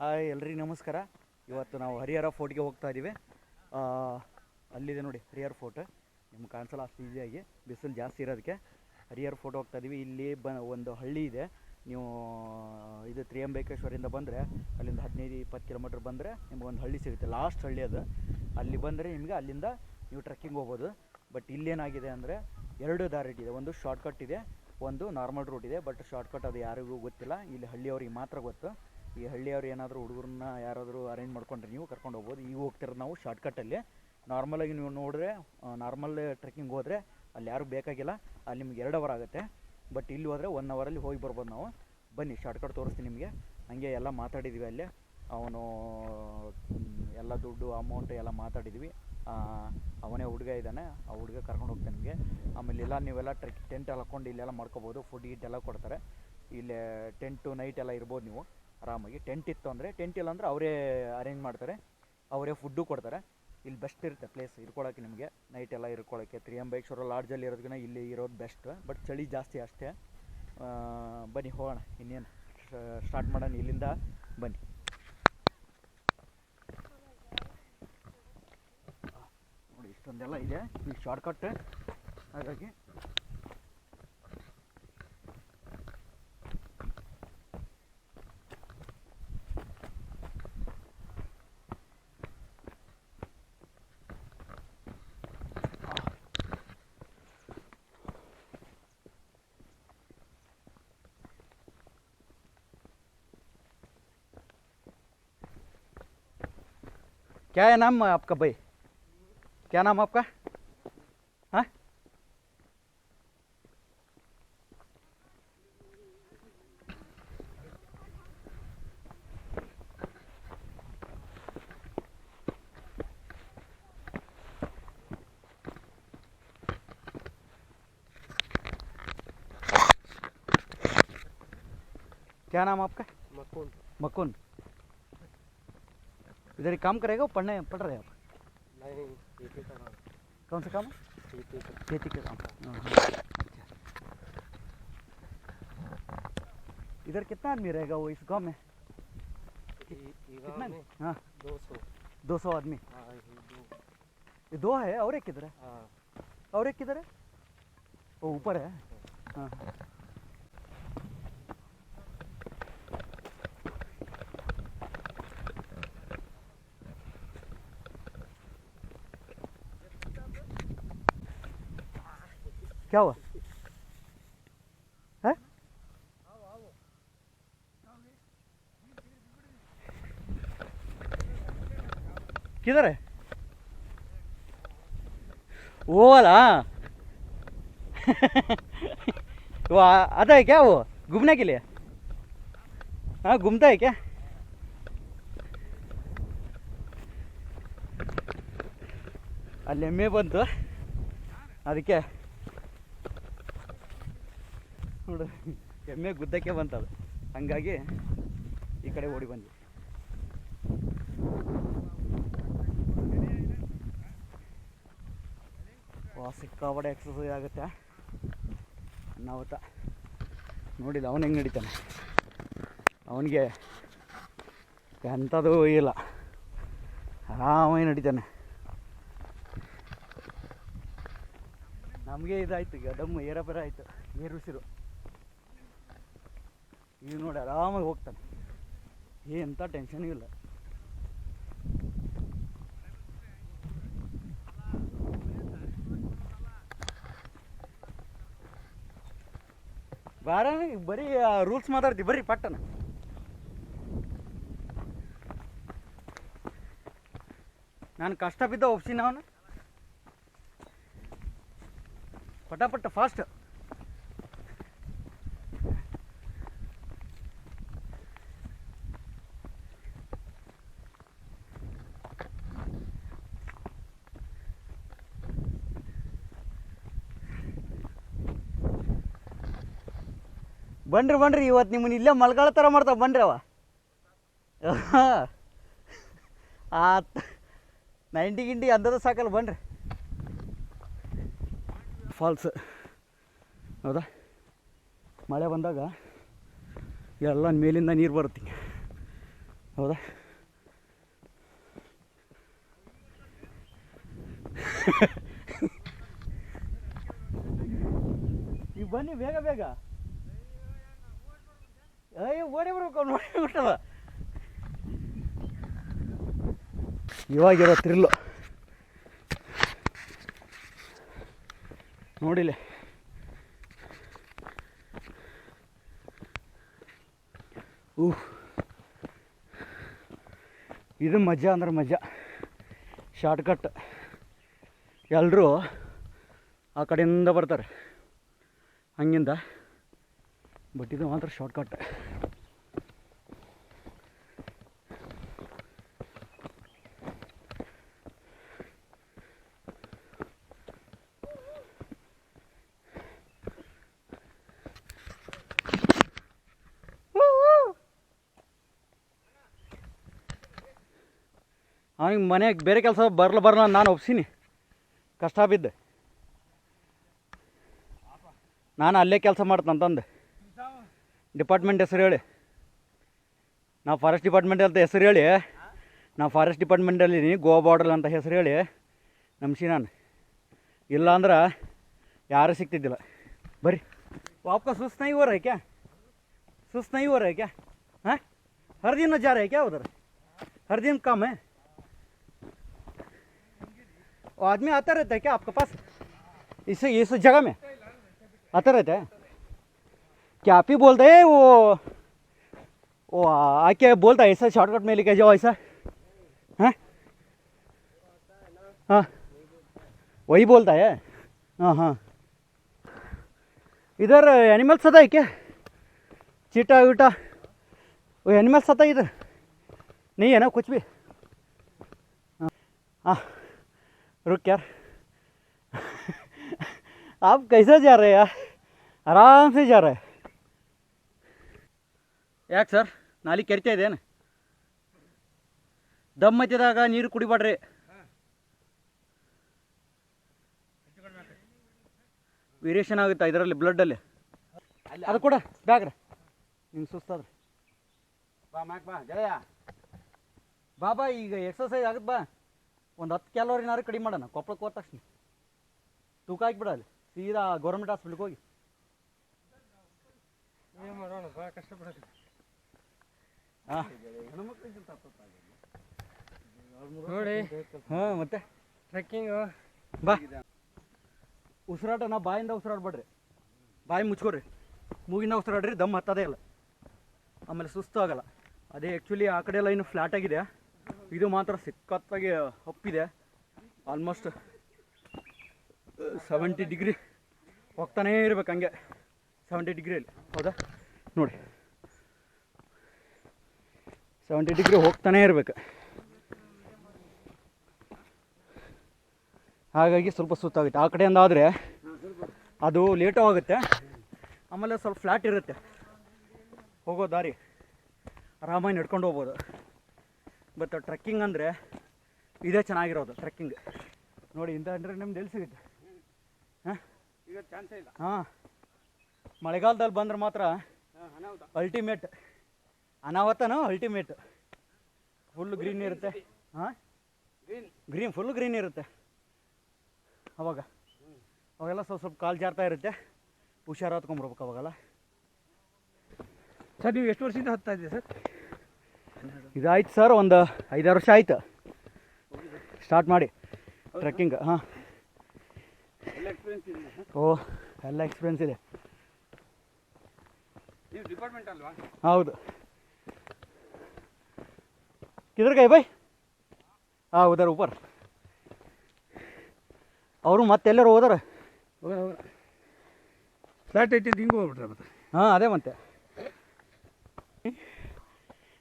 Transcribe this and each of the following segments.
Hi ಎಲ್ರಿಗೂ ನಮಸ್ಕಾರ. ಇವತ್ತು ನಾವು ಹರಿಹರ ಫೋರ್ಟ್ಗೆ ಹೋಗ್ತಾ ಇದ್ದೀವಿ ಅಲ್ಲಿದೆ ನೋಡಿ, ಹರಿಹರ ಫೋರ್ಟ್. ನಿಮ್ಗೆ ಕಾಣಿಸಲ್ಲ ಅಷ್ಟು ಈಸಿಯಾಗಿ ಬಿಸಿಲು ಜಾಸ್ತಿ ಇರೋದಕ್ಕೆ. ಹರಿಹರ ಫೋರ್ಟ್ ಹೋಗ್ತಾ ಇದ್ದೀವಿ ಇಲ್ಲಿ ಬ, ಒಂದು ಹಳ್ಳಿ ಇದೆ. ನೀವು, ಇದು ತ್ರಿಯಂಬಕೇಶ್ವರಿಂದ ಬಂದರೆ, ಅಲ್ಲಿಂದ ಹದಿನೈದು, ಇಪ್ಪತ್ತು ಕಿಲೋಮೀಟ್ರ್ ಬಂದರೆ ನಿಮ್ಗೆ ಒಂದು ಹಳ್ಳಿ ಸಿಗುತ್ತೆ. ಲಾಸ್ಟ್ ಹಳ್ಳಿ ಅದು. ಅಲ್ಲಿ ಬಂದರೆ ನಿಮಗೆ ಅಲ್ಲಿಂದ ನೀವು ಟ್ರೆಕ್ಕಿಂಗ್ ಹೋಗ್ಬೋದು. ಬಟ್ ಇಲ್ಲೇನಾಗಿದೆ ಅಂದರೆ ಎರಡು ದಾರಿ ಇದೆ. ಒಂದು ಶಾರ್ಟ್ಕಟ್ ಇದೆ, ಒಂದು ನಾರ್ಮಲ್ ರೂಟ್ ಇದೆ. ಬಟ್ ಶಾರ್ಟ್ಕಟ್ ಅದು ಯಾರಿಗೂ ಗೊತ್ತಿಲ್ಲ. ಇಲ್ಲಿ ಹಳ್ಳಿಯವ್ರಿಗೆ ಮಾತ್ರ ಗೊತ್ತು. ಈ ಹಳ್ಳಿಯವ್ರು ಏನಾದರೂ ಹುಡುಗರನ್ನ ಯಾರಾದರೂ ಅರೇಂಜ್ ಮಾಡ್ಕೊಂಡ್ರೆ ನೀವು ಕರ್ಕೊಂಡು ಹೋಗ್ಬೋದು. ಈಗ ಹೋಗ್ತಿರೋದು ನಾವು ಶಾರ್ಟ್ಕಟ್ಟಲ್ಲಿ ನಾರ್ಮಲಾಗಿ ನೀವು ನೋಡಿದ್ರೆ ನಾರ್ಮಲ್ ಟ್ರೆಕ್ಕಿಂಗ್ ಹೋದರೆ ಅಲ್ಲಿ ಯಾರು ಬೇಕಾಗಿಲ್ಲ. ಅಲ್ಲಿ ನಿಮ್ಗೆ ಎರಡು ಅವರ್ ಆಗುತ್ತೆ. ಬಟ್ ಇಲ್ಲಿ ಹೋದರೆ ಒನ್ ಅವರಲ್ಲಿ ಹೋಗಿ ಬರ್ಬೋದು ನಾವು. ಬನ್ನಿ ಶಾರ್ಟ್ಕಟ್ ತೋರಿಸ್ತೀನಿ ನಿಮಗೆ. ಹಂಗೆ ಎಲ್ಲ ಮಾತಾಡಿದ್ವಿ ಅಲ್ಲೇ. ಅವನು ಎಲ್ಲ ದುಡ್ಡು ಅಮೌಂಟ್ ಎಲ್ಲ ಮಾತಾಡಿದ್ವಿ. ಅವನೇ ಹುಡುಗ ಇದ್ದಾನೆ. ಆ ಹುಡುಗ ಕರ್ಕೊಂಡು ಹೋಗ್ತಾನೆ ನಿಮಗೆ. ಆಮೇಲೆ ಎಲ್ಲ ನೀವೆಲ್ಲ ಟ್ರೆಕ್ ಟೆಂಟ್ ಎಲ್ಲ ಹಾಕ್ಕೊಂಡು ಇಲ್ಲೆಲ್ಲ ಮಾಡ್ಕೋಬೋದು. ಫುಡ್ ಗೀಟ್ ಎಲ್ಲ ಕೊಡ್ತಾರೆ. ಇಲ್ಲೇ ಟೆಂಟು ನೈಟ್ ಎಲ್ಲ ಇರ್ಬೋದು ನೀವು. ಆರಾಮಾಗಿ ಟೆಂಟ್ ಇತ್ತು ಅಂದರೆ ಟೆಂಟ್ ಇಲ್ಲ ಅಂದರೆ ಅವರೇ ಅರೇಂಜ್ ಮಾಡ್ತಾರೆ. ಅವರೇ ಫುಡ್ಡು ಕೊಡ್ತಾರೆ. ಇಲ್ಲಿ ಬೆಸ್ಟ್ ಇರುತ್ತೆ ಪ್ಲೇಸ್ ಇರ್ಕೊಳ್ಳೋಕ್ಕೆ ನಿಮಗೆ. ನೈಟ್ ಎಲ್ಲ ಇರ್ಕೊಳ್ಳೋಕ್ಕೆ ತ್ರಿಯಂಬೇಶ್ವರ ಲಾಡ್ಜಲ್ಲಿ ಇರೋದಕ್ಕಿಂತ ಇಲ್ಲಿ ಇರೋದು ಬೆಸ್ಟ್ ಬಟ್ ಚಳಿ ಜಾಸ್ತಿ ಅಷ್ಟೇ. ಬನ್ನಿ ಹೋಗೋಣ. ಇನ್ನೇನು ಸ್ಟಾರ್ಟ್ ಮಾಡೋಣ ಇಲ್ಲಿಂದ ಬನ್ನಿ. ನೋಡಿ, ಇಷ್ಟೊಂದೆಲ್ಲ ಇದೆ. ಈ ಶಾರ್ಟ್ಕಟ್ ಹಾಗಾಗಿ क्या है नाम आपका भाई? क्या नाम आपका? हाँ? क्या नाम आपका? मकुन मकुन इधर ही काम करेगा पढ़ने पढ़ रहे हैं आप। नहीं खेती का काम कौन सा काम? खेती का काम। हाँ, हाँ, इधर कितना आदमी रहेगा वो इस गाँव में? कितना हाँ। दो सौ। दो सौ आदमी? हाँ ये दो। है और एक किधर है? हाँ। और एक किधर है? वो ऊपर है हाँ। क्या हुआ है किधर है वो वाला वो आ- आता है क्या वो घूमने के लिए हाँ घूमता है क्या ಅಲ್ಲಿ ಎಮ್ಮೆ ಬಂತು ಅದಕ್ಕೆ ನೋಡು. ಎಮ್ಮೆ ಗುದ್ದಕ್ಕೆ ಬಂತದು. ಹಂಗಾಗಿ ಈ ಕಡೆ ಓಡಿ ಬಂದ್ವಿ. ವಾ ಎಕ್ಸಸೈಸ್ ಆಗುತ್ತೆ. ಅನ್ನಾವತ ನೋಡಿಲ್ಲ, ಅವನು ಹೆಂಗೆ ನಡೀತಾನೆ? ಅವನಿಗೆ ಎಂಥದ್ದು ಇಲ್ಲ. ಆರಾಮಾಗಿ ನಡೀತಾನೆ. ನಮಗೆ ಇದಾಯ್ತು, ಈಗ ಏರಪೇರ ಆಯಿತು ಏರುಸಿರು ಈಗ ನೋಡಿ ಆರಾಮಾಗಿ ಹೋಗ್ತಾನೆ. ಎಂಥ ಟೆನ್ಷನ್ ಇಲ್ಲ. ಬಾರ ಬರೀ ರೂಲ್ಸ್ ಮಾತಾಡ್ತಿ, ಬರ್ರಿ ಪಟ್ಟನ ನಾನು ಕಷ್ಟ ಬಿದ್ದ ಒಪ್ಸಿನ ಅವನು. ಪಟಾಪಟ್ಟ ಫಾಸ್ಟ್ ಬನ್ರಿ ಬನ್ರಿ ಇವತ್ತು ನಿಮ್ಮನ್ನ ಇಲ್ಲೇ ಮಲ್ಗಾಳ ಥರ ಮಾಡ್ತಾವ ಬನ್ರಿ ಅವ. ಆ ನೈಂಟಿ ಗಿಂಟಿ ಅಂದದ ಸಾಕಲ್ಲ ಬನ್ರಿ ಫಾಲ್ಸ್ ಹೌದಾ? ಮಳೆ ಬಂದಾಗ ಎಲ್ಲ ಮೇಲಿಂದ ನೀರು ಬರುತ್ತೆ ಹೌದಾ? ಈಗ ಬನ್ನಿ, ಬೇಗ ಬೇಗ. ಅಯ್ಯೋ, ಓಡಿ ಬರ್ಬೇಕು ನೋಡಿ ಬಿಟ್ಟದ ಇವಾಗಿರೋ ತಿರ್ಲು ನೋಡಿಲ್ಲ ಊಹ್. ಇದು ಮಜಾ ಅಂದ್ರೆ ಮಜಾ. ಶಾರ್ಟ್ಕಟ್. ಎಲ್ಲರೂ ಆ ಕಡೆಯಿಂದ ಬರ್ತಾರೆ. ಹಂಗಿಂದ. ಬಟ್ ಇದು ಮಾತ್ರ ಶಾರ್ಟ್ಕಟ್ ಅವನಿಗೆ ಮನೆಗೆ ಬೇರೆ ಕೆಲಸ ಬರಲ್ಲ ಬರಲ್ಲ ನಾನು ಒಪ್ಸೀನಿ. ಕಷ್ಟ ಬಿದ್ದೆ. ನಾನು ಅಲ್ಲೇ ಕೆಲಸ ಮಾಡ್ತಂತಂದು ಡಿಪಾರ್ಟ್ಮೆಂಟ್ ಹೆಸರು ಹೇಳಿ ನಾವು ಫಾರೆಸ್ಟ್ ಡಿಪಾರ್ಟ್ಮೆಂಟ್ ಅಂತ ಹೆಸರು ಹೇಳಿ ನಾವು ಫಾರೆಸ್ಟ್ ಡಿಪಾರ್ಟ್ಮೆಂಟಲ್ಲಿ ಗೋವಾ ಬಾರ್ಡರ್ ಅಂತ ಹೆಸರು ಹೇಳಿ ನಂಬಿಸಿ ನಾನು ಇಲ್ಲ ಅಂದ್ರೆ ಯಾರೂ ಸಿಗ್ತಿದ್ದಿಲ್ಲ ಬರ್ರಿ आपका सुस्त नहीं हो रहा है क्या सुस्त नहीं हो रहा है क्या हाँ हर दिन जा रहा है क्या उधर हर दिन काम है वो आदमी आता रहता है क्या आपके पास इस इस जगह में आता रहता है क्या आप ही बोलते हैं वो वो आके बोलता है, ऐसा शॉर्टकट में लेके जाओ, ऐसा? हाँ? हाँ। वही बोलता है? हाँ हाँ। इधर एनिमल्स आता है क्या? चीटा वीटा? वो एनिमल्स आता है इधर? नहीं है ना, कुछ भी? हाँ। हाँ। रुक यार। आप कैसे जा रहे हैं यार? आराम से जा रहे हैं। ಯಾಕೆ ಸರ್? ನಾಲಿ ಕೆರಿತಾ ಇದೇನು? ದಮ್ ಹತ್ತಿದಾಗ ನೀರು ಕುಡಿಬೇಡ್ರಿ. ವೇರಿಯೇಷನ್ ಆಗುತ್ತೆ ಇದರಲ್ಲಿ ಬ್ಲಡ್ಡಲ್ಲಿ ಅದು ಕೂಡ ಬ್ಯಾಗ್ರ ನಿಮ್ಗೆ ಸುಸ್ತಾದ್ರೆ. ಬಾ ಮ್ಯಾಕ್ ಬಾ ಜಯ ಬಾಬಾ, ಈಗ ಎಕ್ಸಸೈಸ್ ಆಗುತ್ತೆ ಬಾ. ಒಂದು ಹತ್ತು ಕ್ಯಾಲೋರಿನಾರು ಕಡಿಮೆ ಮಾಡೋಣ. ಕೊಪ್ಪಳಕ್ಕೆ ಹೋದ ತಕ್ಷಣ. ತೂಕ ಹಾಕ್ಬಿಡ ಅಲ್ಲಿ. ಸೀದಾ ಗೌರ್ಮೆಂಟ್ ಹಾಸ್ಪಿಟ್ಲಿಗೆ ಹೋಗಿ. ಏನು ಮಾಡೋಣ ಭಾಳ ಕಷ್ಟಪಡೋದು. ನೋಡಿ. ಹಾಂ ಮತ್ತೆ? ಟ್ರೆಕ್ಕಿಂಗು ಬಾ. ಉಸಿರಾಟ ನಾ ಬಾಯಿಂದ ಉಸಿರಾಡ್ಬೇಡ್ರಿ. ಬಾಯಿ ಮುಚ್ಕೋರಿ ಮೂಗಿಂದ ಉಸಿರಾಡ್ರಿ ದಮ್ ಹತ್ತದೇ ಇಲ್ಲ. ಆಮೇಲೆ ಸುಸ್ತು ಆಗಲ್ಲ. ಅದೇ ಆ್ಯಕ್ಚುಲಿ ಆ ಕಡೆ ಎಲ್ಲ ಇನ್ನು ಫ್ಲ್ಯಾಟ್ ಆಗಿದೆ. ಇದು ಮಾತ್ರ ಸಿಕ್ಕತ್ತಾಗಿ ಒಪ್ಪಿದೆ. ಆಲ್ಮೋಸ್ಟ್ ಸೆವೆಂಟಿ ಡಿಗ್ರಿ ಹೋಗ್ತಾನೇ ಇರ್ಬೇಕು ಹಂಗೆ. ಸೆವೆಂಟಿ ಡಿಗ್ರಿಯಲ್ಲಿ ಹೌದಾ? ನೋಡಿ. ಸೆವೆಂಟಿ ಡಿಗ್ರಿ ಹೋಗ್ತಾನೇ ಇರಬೇಕು. ಹಾಗಾಗಿ ಸ್ವಲ್ಪ ಸುತ್ತಾಗುತ್ತೆ ಆ ಕಡೆಯಿಂದ ಆದರೆ ಅದು ಲೇಟು ಆಗುತ್ತೆ. ಆಮೇಲೆ ಸ್ವಲ್ಪ ಫ್ಲ್ಯಾಟ್ ಇರುತ್ತೆ. ಹೋಗೋ ದಾರಿ ಆರಾಮಾಗಿ ನಡ್ಕೊಂಡು ಹೋಗ್ಬೋದು. ಬಟ್ ಟ್ರೆಕ್ಕಿಂಗ್ ಅಂದರೆ ಇದೇ ಚೆನ್ನಾಗಿರೋದು ಟ್ರೆಕ್ಕಿಂಗ್ ನೋಡಿ ಇಂಥ ಅಂದರೆ ನಿಮ್ದು ಎಲ್ಲಿ ಸಿಗುತ್ತೆ? ಹಾಂ? ಈಗ ಚಾನ್ಸೇ ಇಲ್ಲ. ಹಾಂ. ಮಳೆಗಾಲದಲ್ಲಿ ಬಂದ್ರೆ ಮಾತ್ರ ಅಲ್ಟಿಮೇಟ್ ಅನಾಹುತನೋ ಅಲ್ಟಿಮೇಟ್ ಫುಲ್ ಗ್ರೀನ್ ಇರುತ್ತೆ. ಹಾಂ ಗ್ರೀನ್ ಗ್ರೀನ್ ಫುಲ್ ಗ್ರೀನ್ ಇರುತ್ತೆ. ಅವಾಗ. ಅವಾಗೆಲ್ಲ ಸ್ವಲ್ಪ ಸ್ವಲ್ಪ ಕಾಲು ಜಾರ್ತಾ ಇರುತ್ತೆ. ಹುಷಾರು ಹತ್ಕೊಂಬರ್ಬೇಕು ಅವಾಗೆಲ್ಲ. ಸರ್ ನೀವು ಎಷ್ಟು ವರ್ಷದಿಂದ ಹತ್ತಾ ಇದ್ದೀರಿ ಸರ್? ಇದಾಯ್ತು ಸರ್ ಒಂದು ಐದಾರು ವರ್ಷ ಆಯ್ತು. ಸ್ಟಾರ್ಟ್ ಮಾಡಿ. ಟ್ರೆಕ್ಕಿಂಗ್ ಹಾಂ. ಎಲ್ಲ ಎಕ್ಸ್ಪೀರಿಯನ್ಸ್ ಇದೆ. ಓ ಎಲ್ಲ ಎಕ್ಸ್ಪೀರಿಯನ್ಸ್ ಇದೆ. ನೀವು ಡಿಪಾರ್ಟ್ಮೆಂಟ್ ಅಲ್ವಾ? ಹೌದು. किधर गए भाई हाँ उधर ऊपर ಅವರು ಮತ್ತೆಲ್ಲರೂ ಹೋದಾರ ಹೋಗೋಣ ಹೋಗೋಣ ಫ್ಲಾಟ್ ಐತಿದ್ದು ಹಿಂಗೆ ಹೋಗ್ಬಿಟ್ರೆ ಮತ್ತೆ ಹಾಂ ಅದೇ ಮತ್ತೆ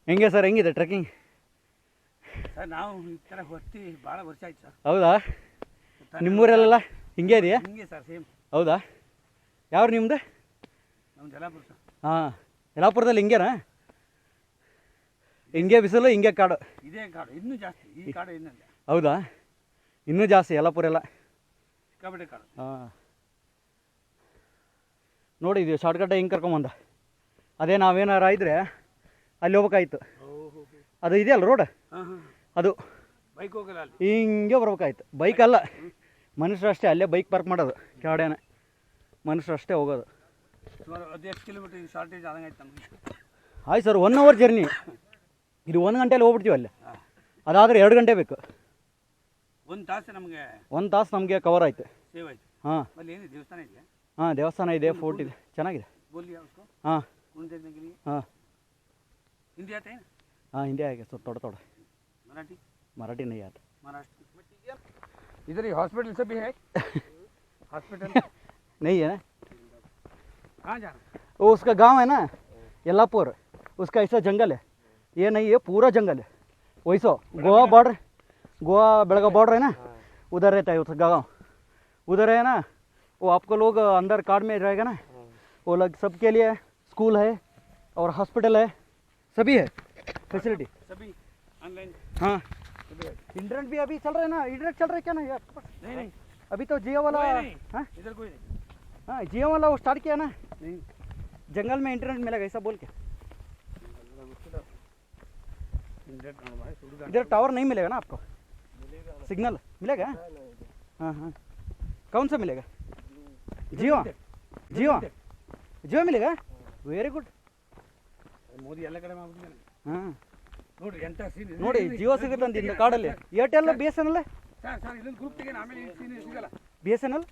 ಹೆಂಗೆ ಸರ್ ಹೆಂಗಿದೆ ಟ್ರೆಕ್ಕಿಂಗ್ ಸರ್ ನಾವು ಈ ಥರ ಹೊತ್ತಿ ಭಾಳ ವರ್ಷ ಆಯ್ತು ಸರ್ ಹೌದಾ ನಿಮ್ಮೂರಲ್ಲೆಲ್ಲ ಹಿಂಗೆ ಇದೆಯಾ ಹಿಂಗೆ ಸರ್ ಸೇಮ್ ಹೌದಾ ಯಾವ್ರು ನಿಮ್ದು ನಮ್ಮ ಜಲಾಪುರ ಸರ್ ಹಾಂ ಯಲ್ಲಾಪುರದಲ್ಲಿ ಹಿಂಗೇನಾ ಹಿಂಗೆ ಬಿಸಿಲು ಹಿಂಗೆ ಕಾಡು. ಇದೇ ಕಾಡು ಇನ್ನೂ ಜಾಸ್ತಿ ಈ ಕಾಡು ಇನ್ನೂ ಹೌದಾ? ಇನ್ನೂ ಜಾಸ್ತಿ ಯಲ್ಲಾಪುರ ಎಲ್ಲ. ಸಿಕ್ಕಾಪಟ್ಟೆ ಕಾಡು. ಹಾಂ. ನೋಡಿ ಇದು ಶಾರ್ಟ್ಕಟ್ ಹಿಂಗೆ ಕರ್ಕೊಂಬಂದ. ಅದೇ ನಾವೇನಾರ ಇದ್ರೆ ಅಲ್ಲಿ ಹೋಗ್ಬೇಕಾಯ್ತು. ಅದು ಇದೆಯಲ್ಲ ರೋಡ್ ಅದು. ಬೈಕ್ ಹೋಗಲ್ಲ ಅಲ್ಲಿ? ಹಿಂಗೆ ಬರ್ಬೇಕಾಯ್ತು. ಬೈಕ್ ಅಲ್ಲ. ಮನುಷ್ಯರು ಅಷ್ಟೇ ಅಲ್ಲೇ ಬೈಕ್ ಪಾರ್ಕ್ ಮಾಡೋದು ಕೆಳಗಡೆನೆ. ಮನುಷ್ಯರು ಅಷ್ಟೇ ಹೋಗೋದು. ಸುಮಾರು ಹದಿನೆಷ್ಟು ಕಿಲೋಮೀಟರ್ ಶಾರ್ಟೇಜ್ ಆದಂಗೆ ಆಯ್ತು ನಮಗೆ. ಆಯ್ತು ಸರ್ ಒನ್ ಅವರ್ ಜರ್ನಿ ಇದು ಒಂದು ಗಂಟೆಯಲ್ಲಿ ಹೋಗ್ಬಿಡ್ತೀವಿ ಅಲ್ಲಿ ಹಾಂ ಅದಾದರೆ ಎರಡು ಗಂಟೆ ಬೇಕು ಒಂದು ತಾಸು ನಮಗೆ ಒಂದು ತಾಸು ನಮಗೆ ಕವರ್ ಆಯ್ತು ಸೇವ್ ಆಯ್ತು ಹಾಂ ಅಲ್ಲಿ ಏನಿದೆ ದೇವಸ್ಥಾನ ಇದೆಯಾ ಹಾಂ ದೇವಸ್ಥಾನ ಇದೆ ಫೋರ್ಟ್ ಇದೆ ಚೆನ್ನಾಗಿದೆ ಬೋಲಿ उसको ಹಾಂ गुंडेगिरी ಹಾಂ हिंदी आते हैं ना हाँ हिंदी आएगा सो थोड़ा थोड़ा मराठी मराठी नहीं आता महाराष्ट्र इधर ही हॉस्पिटल से भी है हॉस्पिटल नहीं है ना कहाँ जाना वो उसका गांव है ना यल्लापुर उसका ऐसा जंगल है ये नहीं है पूरा जंगल है। वैसो गोवा बॉर्डर गोवा बेलगाव बॉर्डर है ना? उधर रहता है उसका गाँव। उधर है ना वो आपको लोग अंदर कार्ड में रहेगा ना? वो लोग सबके लिए स्कूल है और हॉस्पिटल है सभी है फैसिलिटी सभी ऑनलाइन हाँ। इंटरनेट भी अभी चल रहा है ना? इंटरनेट चल रहा है क्या ना यार नहीं नहीं। अभी तो जियो वाला हाँ? इधर कोई नहीं। हाँ जियो वाला वो स्टार्ट किया ना? नहीं। जंगल में इंटरनेट मिलेगा ऐसा बोल के। इधर टावर नहीं मिलेगा ना आपको सिग्नल मिलेगा हाँ हाँ कौन सा मिलेगा जियो जियो जियो मिलेगा ವೆರಿ ಗುಡ್ ಮೋದಿ ಎಲ್ಲ ಕಡೆ ಮಾಡ್ಬಿಟ್ಟಿದ್ದಾನೆ ಹಾಂ ನೋಡ್ರಿ ಎಂತ ಸೀನ್ ನೋಡಿ ಜಿಯೋ ಸಿಗುತ್ತಂತ ಇಂದ ಕಾಡಲ್ಲಿ Airtel B S N L sir sir ಇದೊಂದು ಗ್ರೂಪ್ ತೆಗೆ ಆಮೇಲೆ ಈ ಸೀನ್ ಸಿಗಲ್ಲ B S N L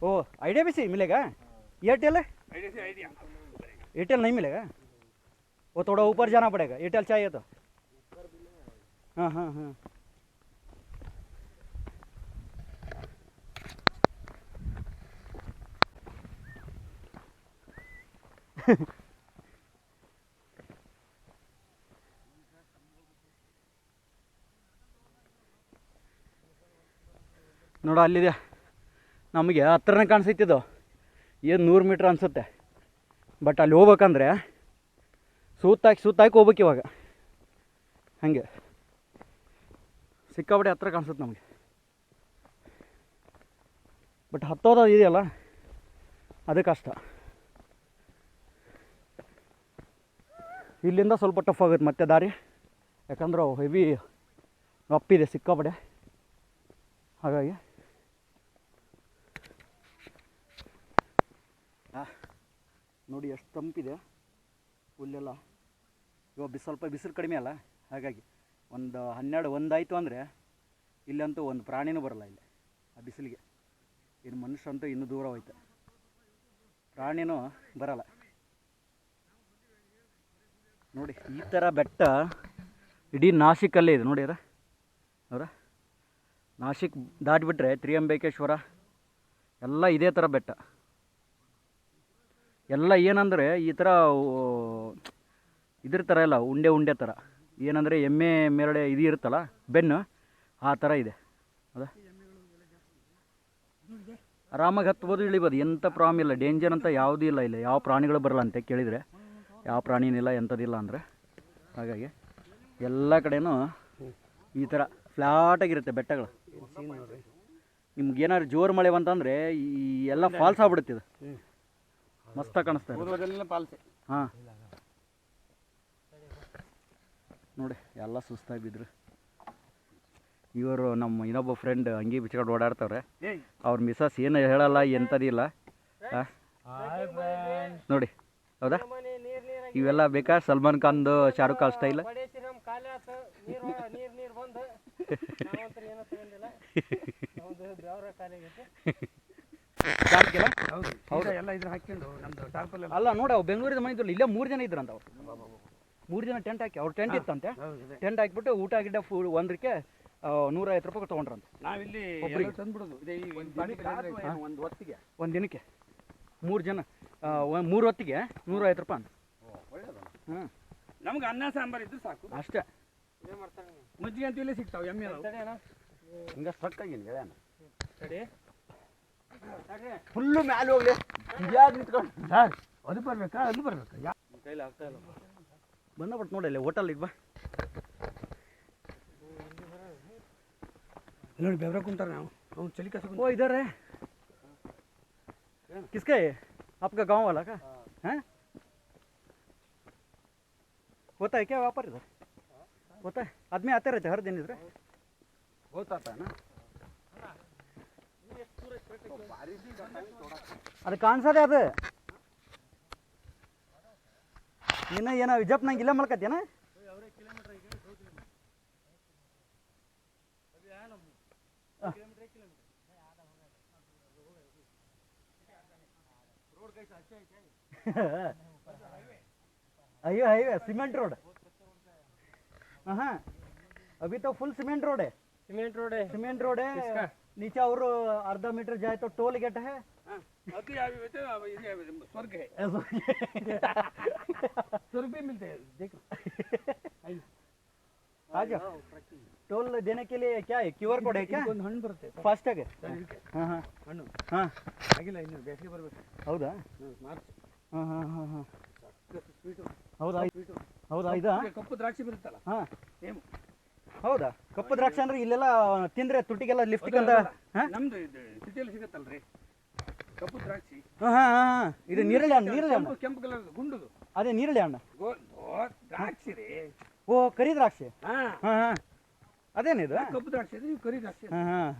O idea भी सही मिलेगा एयरटेल है ಐಡಿಯಾ से ಐಡಿಯಾ एयरटेल नहीं मिलेगा वो थोड़ा ऊपर जाना पड़ेगा एयरटेल चाहिए तो हाँ हाँ हाँ ನೋಡು ಅಲ್ಲಿದೆ ನಮಗೆ ಹತ್ರನೇ ಕಾಣಿಸೈತಿದ್ದು ಏನು ನೂರು ಮೀಟ್ರ್ ಅನಿಸುತ್ತೆ ಬಟ್ ಅಲ್ಲಿ ಹೋಗ್ಬೇಕಂದ್ರೆ ಸೂತ್ತಾಕಿ ಸೂತಾಕಿ ಹೋಗ್ಬೇಕು ಇವಾಗ. ಹಾಗೆ. ಸಿಕ್ಕಾಪಟ್ಟೆ ಹತ್ರ ಕಾಣಿಸುತ್ತೆ ನಮಗೆ. ಬಟ್ ಹತ್ತೋದು ಇದೆಯಲ್ಲ, ಅದು ಕಷ್ಟ. ಇಲ್ಲಿಂದ ಸ್ವಲ್ಪ ಟಫ್ ಆಗುತ್ತೆ ಮತ್ತೆ ದಾರಿ. ಯಾಕಂದ್ರೆ ಹೆವಿ ಅಪ್ಪಿದೆ ಸಿಕ್ಕಾಬಡೆ ಹಾಗಾಗಿ. ನೋಡಿ ಎಷ್ಟು ತಂಪಿದೆ. ಹುಲ್ಲೆಲ್ಲ. ಇವಾಗ ಬಿಸ್ ಸ್ವಲ್ಪ ಬಿಸಿಲು ಕಡಿಮೆ ಅಲ್ಲ? ಹಾಗಾಗಿ ಒಂದು ಹನ್ನೆರಡು ಒಂದಾಯಿತು ಅಂದರೆ ಇಲ್ಲಂತೂ ಒಂದು ಪ್ರಾಣಿನೂ ಬರಲ್ಲ ಇಲ್ಲಿ, ಆ ಬಿಸಿಲಿಗೆ. ಇನ್ನು ಮನುಷ್ಯಂತೂ ಇನ್ನೂ ದೂರ ಹೋಯ್ತು. ಪ್ರಾಣಿನೂ ಬರಲ್ಲ. ನೋಡಿ, ಈ ಥರ ಬೆಟ್ಟ ಇಡೀ ನಾಸಿಕಲ್ಲೇ ಇದೆ. ನೋಡಿ ಅವರ ನಾಸಿಕ್ ದಾಟಿಬಿಟ್ರೆ ತ್ರಿಯಂಬೇಕೇಶ್ವರ, ಎಲ್ಲ ಇದೇ ಥರ ಬೆಟ್ಟ. ಎಲ್ಲ ಏನಂದರೆ ಈ ಥರ ಇದ್ರ ಥರ ಇಲ್ಲ ಉಂಡೆ ಉಂಡೆ ಥರ ಏನಂದರೆ ಎಮ್ಮೆ ಮೇಲ್ಗಡೆ ಇದು ಇರುತ್ತಲ್ಲ ಬೆನ್ನು ಆ ಥರ ಇದೆ. ಹೌದಾ ಆರಾಮಾಗಿ ಹತ್ಬೋದು ಇಳಿಬೋದು. ಎಂಥ ಪ್ರಾಬ್ಲಮ್ ಇಲ್ಲ. ಡೇಂಜರ್ ಅಂತ ಯಾವುದೂ ಇಲ್ಲ ಇಲ್ಲ. ಯಾವ ಪ್ರಾಣಿಗಳು ಬರಲ್ಲ ಅಂತ ಕೇಳಿದರೆ. ಯಾವ ಪ್ರಾಣಿನಿಲ್ಲ ಎಂಥದಿಲ್ಲ ಅಂದರೆ. ಹಾಗಾಗಿ ಎಲ್ಲ ಕಡೆನೂ ಈ ಥರ ಫ್ಲಾಟಾಗಿರುತ್ತೆ ಬೆಟ್ಟಗಳು. ನಿಮ್ಗೆ ಏನಾದ್ರು ಜೋರು ಮಳೆ ಬಂತಂದರೆ ಈ ಎಲ್ಲ ಫಾಲ್ಸ್ ಆಗ್ಬಿಡುತ್ತೆ ಇದು. ಮಸ್ತಾಗಿ ಕಾಣಿಸ್ತಾ ಇದೆ. ಹಾಂ. ನೋಡಿ ಎಲ್ಲ ಸುಸ್ತಾಗಿ ಬಿದ್ರು ಇವರು ನಮ್ಮ ಇನ್ನೊಬ್ಬ ಫ್ರೆಂಡ್ ಅಂಗಿ ಬಿಚ್ಕೊಂಡು ಓಡಾಡ್ತವ್ರೆ. ಅವ್ರ ಮಿಸಸ್ ಏನು ಹೇಳಲ್ಲ ಎಂಥದಿಲ್ಲ? ನೋಡಿ ಹೌದಾ? ಇವೆಲ್ಲ ಬೇಕಾ? ಸಲ್ಮಾನ್ ಖಾನ್ದು ಶಾರುಖ್ ಖಾನ್ ಸ್ಟೈಲ್ ಅಲ್ಲ ನೋಡಿ ಬೆಂಗಳೂರಿಂದ ಮನೆ ಇಲ್ಲೇ ಮೂರು ಜನ ಇದ್ರಂತ ಅವ್ರು. ಮೂರು ಜನ ಟೆಂಟ್ ಹಾಕಿ ಅವ್ರು ಟೆಂಟ್ ಇತ್ತಂತೆ. ಹೌದು ಟೆಂಟ್ ಹಾಕಿಬಿಟ್ಟು ಊಟ ಗಿಡ ಫು ಒಂದಕ್ಕೆ ನೂರೈವತ್ತು ರೂಪಾಯಿ ತೊಗೊಂಡ್ರಂತೆ. ನಾವಿಲ್ಲಿ ಒಬ್ರಿಗೆ. ತಂದ್ಬಿಡೋದು ಇದೆ ಈ ಒಂದು ಹೊತ್ತಿಗೆ? ಒಂದು ದಿನಕ್ಕೆ. ಮೂರು ಜನ ಆ, ಒಂದ್ ಮೂರು ಹೊತ್ತಿಗೆ ನೂರೈವತ್ತು ರೂಪಾಯಿ ಅಂತ. ಹ್ಞೂ ನಮ್ಗೆ ಅನ್ನ ಸಾಂಬಾರ್ ಇದ್ರೆ ಸಾಕು. ಅಷ್ಟೇ. ಮಜ್ಜಿಗೆ ಅಂತ ಇಲ್ಲೇ ಸಿಗ್ತಾವೆ ಎಮ್ಮೆ ಹಿಂಗ ಗೆಳೆಯನ ತಡಿ. ತಡಿ. ಫುಲ್ಲು ಮ್ಯಾಲೆ ಹೋಗ್ಲಿ. ಇದ್ಯಾವ್ದು ನಿಂತ್ಕೊಂಡು. ಸರ್ ಅದು ಬರ್ಬೇಕಾ? ಅದು ಬರ್ಬೇಕಾ? ಯಾ ಕೈಲಿ ಆಗ್ತಾ ಇಲ್ಲ. ಬಂದ್ಬಿಟ್ಟು ನೋಡಿ ಅಲ್ಲಿ ಹೋಟೆಲ್ ಇದು ಬಾ ನೋಡಿ ಬೆವರ ಕುಂತಾರ ನಾವು ಅವ್ನು ಚಳಿ ಕಸ ओ इधर है किसका है आपका गांव वाला का हैं होता है क्या व्यापार इधर होता है आदमी आते रहते हैं हर दिन इधर बहुत आता है ना ಅದು ಕಾಣಿಸೋದೆ ಅದು ಇನ್ನ ಏನೋ ವಿಜಪ್ನಂಗೆ ಇಲ್ಲ ಮಲ್ಕತ್ತೇನ अयो हाईवे सीमेंट रोड हाँ अभी तो फुल सीमेंट रोड है सीमेंट रोड है सीमेंट रोड है नीचे और आधा मीटर जाए तो टोल गेट है हाँ, अति आगे बैठे अब ये स्वर्ग है ऐसा सौ रुपये मिलते हैं देखो आ जाओ टोल देने के लिए क्या है क्यू आर कोड है क्या ಒಂದು ಹಣ್ಣು ಬರುತ್ತೆ ಫಾಸ್ಟ್ ಆಗಿ ಹಾಂ ಹಾಂ ಹಣ್ಣು ಹಾಂ ಆಗಿಲ್ಲ ಇನ್ನು ಬೇಸಿಗೆ ಬರಬೇಕು ಹೌದಾ ಮಾರ್ಚ್ ಹಾಂ ಹಾಂ ಹಾಂ ಹಾಂ ಸ್ವೀಟು ಹೌದಾ ಹೌದಾ ಇದಾ ಕಪ್ಪು ದ್ರಾಕ್ಷಿ ಬರುತ್ತಲ್ಲ ಹಾಂ ಸೇಮ್ ಹೌದಾ? ಕಪ್ಪು ದ್ರಾಕ್ಷಿ ಅಂದ್ರೆ ಇಲ್ಲೆಲ್ಲ ತಿಂದ್ರೆ ತುಟಿಗೆಲ್ಲ ಲಿಫ್ಟ್ ಅಂತ ನಮ್ದು ಇದು ಸಿಟಿಯಲ್ಲಿ ಸಿಗತ್ತಲ್ರಿ. ಕಪ್ಪು ದ್ರಾಕ್ಷಿ. ಹಾ ಹಾಂ ಹಾಂ ಇದು ನೀರಳೆ ಹಣ್ಣು ನೀರಳೆ ಹಣ್ಣು. ಕೆಂಪು ಕೆಂಪು ಕಲರ್ ಗುಂಡುದು. ಅದೇ ನೀರಳೆ ಹಣ್ಣು. ಗೋ ದ್ರಾಕ್ಷಿ ರೀ. ಓ ಕರಿ ದ್ರಾಕ್ಷಿ? ಹಾ. ಹಾ ಹಾಂ. ಅದೇನಿದು ಕಪ್ಪು ದ್ರಾಕ್ಷಿ ಅಂದ್ರೆ ಕರಿ ದ್ರಾಕ್ಷಿ ಹಾ ಹಾಂ.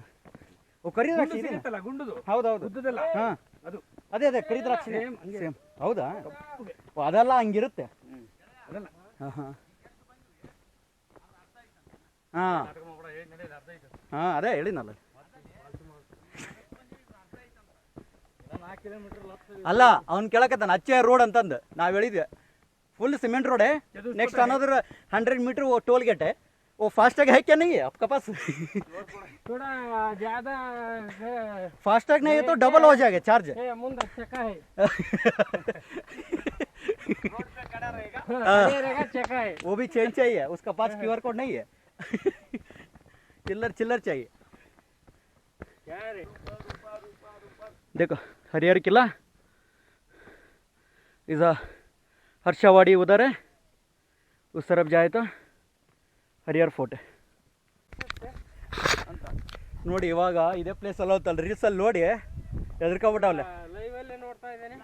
ಓ ಕರಿ ಗುಂಡು ದ್ರಾಕ್ಷಿ ಇದೆ ಸಿಗುತ್ತಲ್ಲ ಗುಂಡುದು. ಹೌದೌದು. ಉದ್ದದಲ್ಲ. ಹಾ. ಅದು. ಅದೇ ಅದೇ ಕರಿ ದ್ರಾಕ್ಷಿ. Same ಹಂಗೆ. ಸೇಮ್. ಹೌದಾ? ಕಪ್ಪುಗೆ. ಓ ಅದೆಲ್ಲ ಹಂಗಿರುತ್ತೆ? ಹ್ಮ್. ಅದಲ್ಲ. ಹಾ ಹಾಂ. ಹಾಂ ಹಾಂ ಅದೇ ಹೇಳಿನಲ್ಲ ಅಲ್ಲ ಅವ್ನು ಕೇಳಕತ್ತಾನ ಅಚ್ಚೆ ರೋಡ್ ಅಂತಂದು ನಾವು ಹೇಳಿದ್ವಿ ಫುಲ್ ಸಿಮೆಂಟ್ ರೋಡ್ है नेक्स्ट अनदर हंड्रेड मीटर वो टोल गेट है वो फास्टैग है क्या नहीं है आपके पास थोड़ा ज्यादा है फास्टैग नहीं है तो डबल हो जाएगा चार्ज है, मुंदा चक्का है हाँ। खड़े रहेगा चक्का है वो भी चेंज चाहिए उसका पास क्यू आर कोड नहीं है चिल्लर चिल्लर चाहिए क्या रे देखो हरिहर किला इस हर्षावाड़ी उधर है उस तरफ जाए तो ಹರಿಹರ್ ಫೋರ್ಟ್ ನೋಡಿ ಇವಾಗ ಇದೇ ಪ್ಲೇಸ್ ಅಲ್ಲ ರೀಲ್ಸಲ್ಲಿ ನೋಡಿ ಹೆದರ್ಕೊಬಿಟ್ಟವಲ್ಲ ಲೈವ್ ಅಲ್ಲಿ ನೋಡ್ತಾ ಇದ್ದೇನೆ